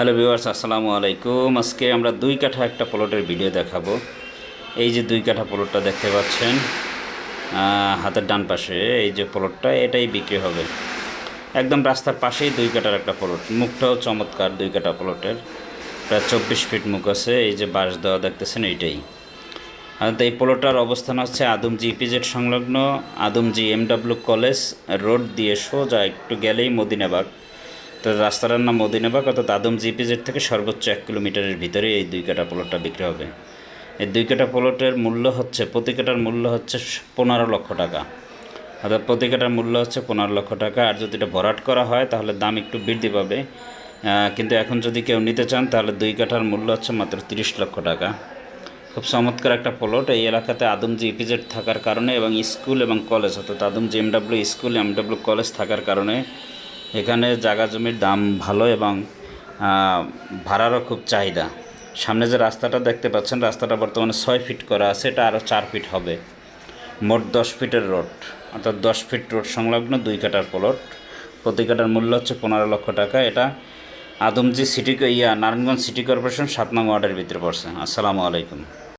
Hello viewers আসসালামু আলাইকুম। আজকে আমরা দুই কাঠা একটা প্লটের ভিডিও দেখাবো। এই যে দুই কাঠা প্লটটা দেখতে পাচ্ছেন হাতের ডান পাশে, এই যে প্লটটা এটাই বিক্রি হবে। একদম রাস্তার পাশেই দুই কাঠার একটা প্লট মুখটাও চমৎকার দুই কাঠা প্লটের প্রায় চব্বিশ ফিট মুখ আছে, এই যে বাঁশ দেওয়া দেখতেছেন, এইটাই। তো এই পোলোটার অবস্থান হচ্ছে আদমজি ইপিজেড সংলগ্ন আদমজি এমডাব্লিউ কলেজ, রোড দিয়ে সোজা একটু গেলেই মদিনাবাগ। তো রাস্তাটার নাম মদিনাবাগ, অর্থাৎ আদমজি ইপিজেড থেকে সর্বোচ্চ এক কিলোমিটারের ভিতরে এই দুই কাটা পোলোটা বিক্রি হবে। এই দুই কাটা পোলোটের মূল্য হচ্ছে, প্রতি কাটার মূল্য হচ্ছে পনেরো লক্ষ টাকা। অর্থাৎ প্রতি কাটার মূল্য হচ্ছে পনেরো লক্ষ টাকা, আর যদি এটা ভরাট করা হয়, তাহলে দাম একটু বৃদ্ধি পাবে। কিন্তু এখন যদি কেউ নিতে চান, তাহলে দুই কাঠার মূল্য হচ্ছে মাত্র তিরিশ লক্ষ টাকা। খুব চমৎকার একটা প্লট এই এলাকাতে আদমজি ইপিজেড থাকার কারণে এবং স্কুল এবং কলেজ, অর্থাৎ Adamjee M W school M W college থাকার কারণে এখানে জায়গা জমির দাম ভালো এবং ভাড়ারও খুব চাহিদা। সামনে যে রাস্তাটা দেখতে পাচ্ছেন, রাস্তাটা বর্তমানে ছয় ফিট করা আছে, এটা আরও চার ফিট হবে। মোট দশ ফিটের রোড, অর্থাৎ দশ ফিট রোড সংলগ্ন দুই কাটার প্লট। প্রতি কাটার মূল্য হচ্ছে পনেরো লক্ষ টাকা। এটা আদমজি সিটি ইয়া, নারায়ণগঞ্জ সিটি কর্পোরেশন সাত নং ওয়ার্ডের ভিতরে পড়ছে। আসসালামু আলাইকুম।